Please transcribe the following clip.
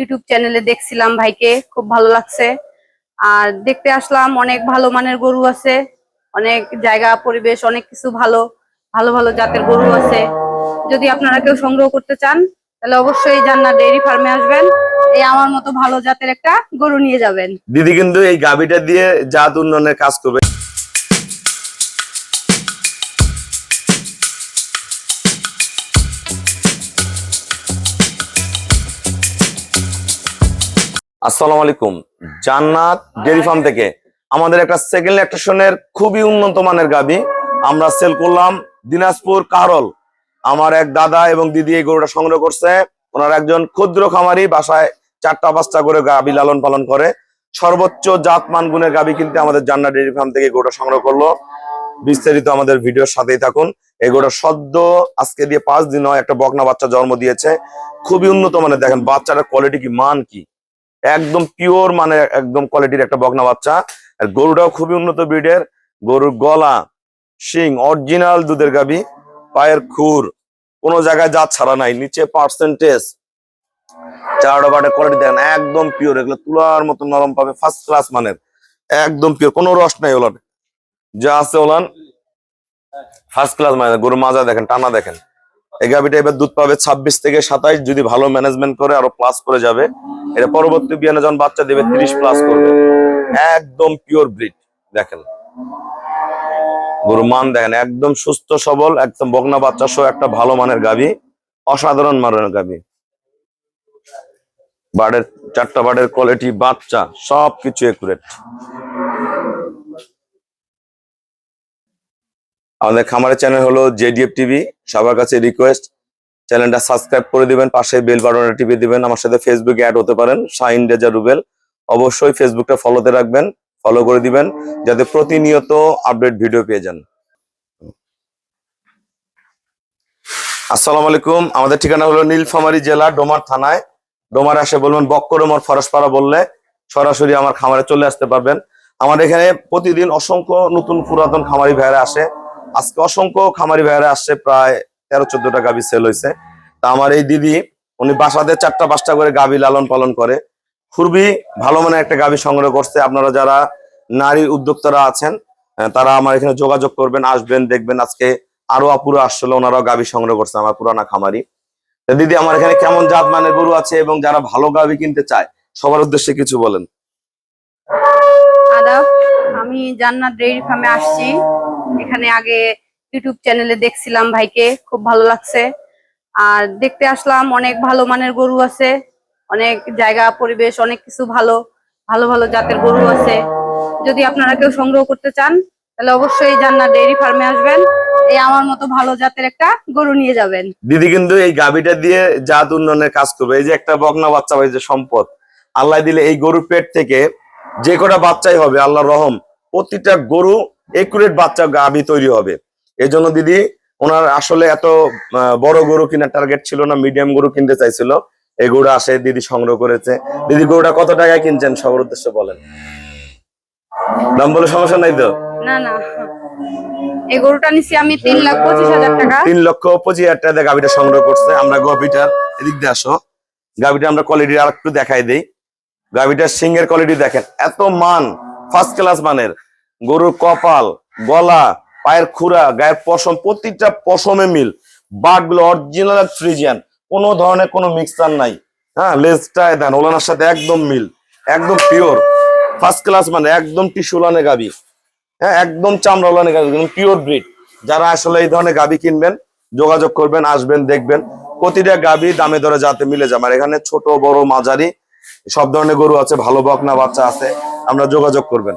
YouTube চ্যানেলে দেখছিলাম ভাইকে, খুব ভালো লাগছে। আর দেখতে আসলাম, অনেক ভালো মানের গরু আছে, অনেক জায়গা, পরিবেশ, অনেক কিছু ভালো ভালো ভালো জাতের গরু আছে। যদি আপনারা কেউ সংগ্রহ করতে চান, তাহলে অবশ্যই জান্নাত ডেইরি ফার্মে আসবেন, এই আমার মতো ভালো জাতের একটা গরু নিয়ে যাবেন। দিদি কিন্তু এই গাবিটা দিয়ে জাত উন্নয়নের কাজ করবে। আসসালামু আলাইকুম। জান্নাত ডেরি ফার্ম থেকে আমাদের একটা সেকেন্ড ইলেকট্রিশনের খুবই উন্নত মানের গাবি। আমরা সেল করলাম দিনাজপুর কারল। আমার এক দাদা এবং দিদি এই গরুটা সংগ্রহ করছে। ওনার একজন ক্ষুদ্র খামারি, বাসায় চারটা পাঁচটা করে গাবি লালন পালন করে। সর্বোচ্চ জাত মান গুণের গাবি কিনতে আমাদের জান্নাত ডেরি ফার্ম থেকে গরুটা সংগ্রহ করল। বিস্তারিত আমাদের ভিডিওর সাথেই থাকুন। এই গরুটা সদ্য আজকে দিয়ে পাঁচ দিন হয় একটা বকনা বাচ্চা জন্ম দিয়েছে। খুবই উন্নত মানের। দেখেন, বাচ্চাটার কোয়ালিটি কি, মান কি? একদম পিওর মানে একদম কোয়ালিটির একটা বকনা বাচ্চা। আর গরুটাও খুবই উন্নত ব্রিডের গরুর গলা, শিং অরিজিনাল দুধের গাবি পায়ের খুর, কোনো জায়গায় জাত ছাড়া নাই, নিচে পার্সেন্টেজ চারটা বাটের কোয়ালিটি দেখেন, একদম পিওর এগুলো তুলার মতো নরম পাবে ফার্স্ট ক্লাস মানের। একদম পিওর কোনো রস নাই ওলান। যা আছে ওলান ফার্স্ট ক্লাস মানে গরু মাজা দেখেন, টানা দেখেন। এই গাভিটা এবার দুধ পাবে ছাব্বিশ থেকে সাতাইশ, যদি ভালো ম্যানেজমেন্ট করে আরও প্লাস করে যাবে। পরবর্তী যখন বাচ্চা দেবে, তিরিশ একদম পিওর ব্রিড দেখেন। মান দেখেন, একদম সুস্থ, সবল, একদম বকনা বাচ্চা সহ একটা ভালো মানের গাভি, অসাধারণ মানের গাভি। বার্ডের, চারটা বার্ডের কোয়ালিটি বাচ্চা সব কিছু একুরেট আমাদের খামারের চ্যানেল হলো জেডিএফ টিভি। সবার কাছে রিকোয়েস্ট চ্যানেলটা সাবস্ক্রাইব করে দিবেন, পাশে বেল বাটনটা টিপে দিবেন, আমার সাথে ফেসবুকে অ্যাড হতে পারেন শাইন রেজা রুবেল। অবশ্যই ফেসবুকটা ফলোতে রাখবেন ফলো করে দিবেন, যাতে প্রতিনিয়ত আপডেট ভিডিও পেয়ে যান। আসসালামু আলাইকুম, আমাদের ঠিকানা হলো নীলফামারী জেলা, ডোমার থানায়। ডোমার আসে বলবেন বক্করমর ফরসপাড়া বললে সরাসরি আমার খামারে চলে আসতে পারবেন। আমাদের এখানে প্রতিদিন অসংখ্য নতুন পুরাতন খামারি ভাইরা আসে। আজকে অসংখ্য খামারি ভাইরা আসছে, প্রায় তেরো চোদ্দটা গাভি সেল হয়েছে তা আমার এই দিদি, উনি বাসাতে চারটা, পাঁচটা করে গাভি লালন পালন করে। খুবই ভালো মানের একটা গাভি সংগ্রহ করছে। আপনারা যারা নারী উদ্যোক্তারা আছেন তারা আমার এখানে যোগাযোগ করবেন, আসবেন, দেখবেন। আজকে আরও আপুরো আসলে ওনারাও গাভি সংগ্রহ করছে, আমার পুরানা খামারি। দিদি, আমার এখানে কেমন জাত মানের গরু আছে এবং যারা ভালো গাভি কিনতে চায়, সবার উদ্দেশ্যে কিছু বলেন। আমি জান্নাত ডেইরি ফার্মে আসছি। এখানে আগে ইউটিউব চ্যানেলে দেখছিলাম ভাইকে, খুব ভালো লাগছে। আর দেখতে আসলাম, অনেক ভালো মানের গরু আছে, অনেক জায়গা, পরিবেশ, অনেক কিছু ভালো ভালো ভালো জাতের গরু আছে। যদি আপনারা কেউ সংগ্রহ করতে চান, তাহলে অবশ্যই জান্নাত ডেইরি ফার্মে আসবেন, এই আমার মতো ভালো জাতের একটা গরু নিয়ে যাবেন। দিদি কিন্তু এই গাভিটা দিয়ে জাত উন্নয়নের কাজ করবে। এই যে একটা বকনা বাচ্চা এই যে সম্পদ, আল্লাহ দিলে এই গরুর পেট থেকে যে কটা বাচ্চাই হবে আল্লাহ রহম, প্রতিটা গরু একুরেট বাচ্চা গাভি তৈরি হবে। এই জন্য দিদি ওনার আসলে এত বড় গরু কেনার টার্গেট ছিল না মিডিয়াম গরু কিনতে চাইছিল। এই গরুটা আসে দিদি সংগ্রহ করেছে। দিদি গরুটা কত টাকায় কিনছেন? সবার উদ্দেশ্য বলেন। দাম বলে সমস্যা নাই তো? না না। এই গরুটা নিছি আমি তিন লাখ পঁচিশ হাজার টাকা। তিন লক্ষ পঁচিশ হাজার টাকা দিয়ে গাভিটা সংগ্রহ করছে। আমরা গাভিটার এদিক দিয়ে আসো। গাভিটা আমরা কোয়ালিটি আর একটু দেখাই দেই। গাভিটার সিংহের কোয়ালিটি দেখেন এত মান ফার্স্ট ক্লাস মানের। গরুর কপাল, গলা, পায়ের খুরা, গায়ের পশম, প্রতিটা পশমে মিল। বাটগুলো অরিজিনাল ফ্রিজিয়ান কোনো ধরনের কোনো মিক্সচার নাই। হ্যাঁ লেজটায় দেন, ওলানার সাথে একদম মিল, একদম পিওর ফার্স্ট ক্লাস মানে একদম টিসুলানে গাবি। হ্যাঁ একদম চামড়া ওলানে গাবি পিওর ব্রিড যারা আসলে এই ধরনের গাবি কিনবেন, যোগাযোগ করবেন, আসবেন, দেখবেন। প্রতিটা গাবি দামে দরে যাতে মিলে যায়। আমার এখানে ছোট, বড়, মাঝারি, সব ধরনের গরু আছে, ভালো বকনা বাচ্চা আছে, আমরা যোগাযোগ করবেন।